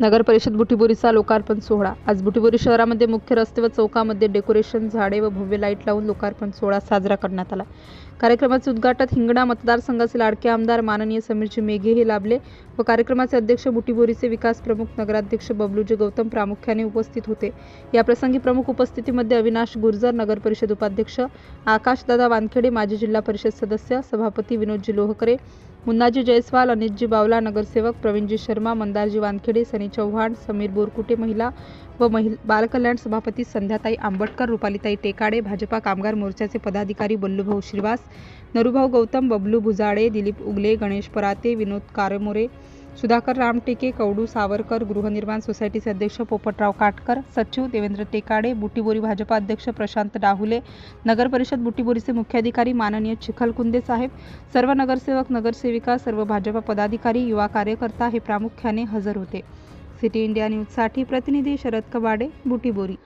नगर परिषद बुटीबोरीचा लोकार्पण सोहळा. आज बुटीबोरी शहरामध्ये मुख्य रस्ते व चौकामध्ये डेकोरेशन झाडे व भव्य लाइट लावून लोकार्पण सोहळा साजरा करण्यात आला. कार्यक्रमाचे उद्घाटन हिंगणा मतदारसंघाचे लाडके आमदार माननीय समीरजी मेघे हे लाभले व कार्यक्रमाचे अध्यक्ष बुटीबोरीचे विकास प्रमुख नगराध्यक्ष बबलूजी गौतम प्रामुख्याने उपस्थित होते. याप्रसंगी प्रमुख उपस्थितीमध्ये अविनाश गुर्जर नगर परिषद उपाध्यक्ष आकाशदादा वानखेडे माजी जिल्हा परिषद सदस्य सभापती विनोदजी लोहकरे मुन्नाजी जयस्वाल अनितजी बावला नगरसेवक प्रवीणजी शर्मा मंदारजी वानखेडे सनी चव्हाण समीर बोरकुटे महिला व महिल बालकल्याण सभापती संध्याताई आंबटकर रुपालीताई टेकाडे भाजपा कामगार मोर्चाचे पदाधिकारी बल्लूभाऊ श्रीवास नरूभाऊ गौतम बबलू भुजाडे दिलीप उगले गणेश पराते विनोद कारमोरे सुधाकर रामटेके कवडू सावरकर गृहनिर्माण सोसायटीचे अध्यक्ष पोपटराव काटकर सचिव देवेंद्र टेकाडे बुटीबोरी भाजपा अध्यक्ष प्रशांत डाहुले नगर परिषद बुटीबोरीचे मुख्याधिकारी माननीय चिखलकुंदे साहेब सर्व नगरसेवक नगरसेविका सर्व भाजपा पदाधिकारी युवा कार्यकर्ता हे प्रामुख्याने हजर होते. सिटी इंडिया न्यूजसाठी प्रतिनिधी शरद कबाडे बुटीबोरी.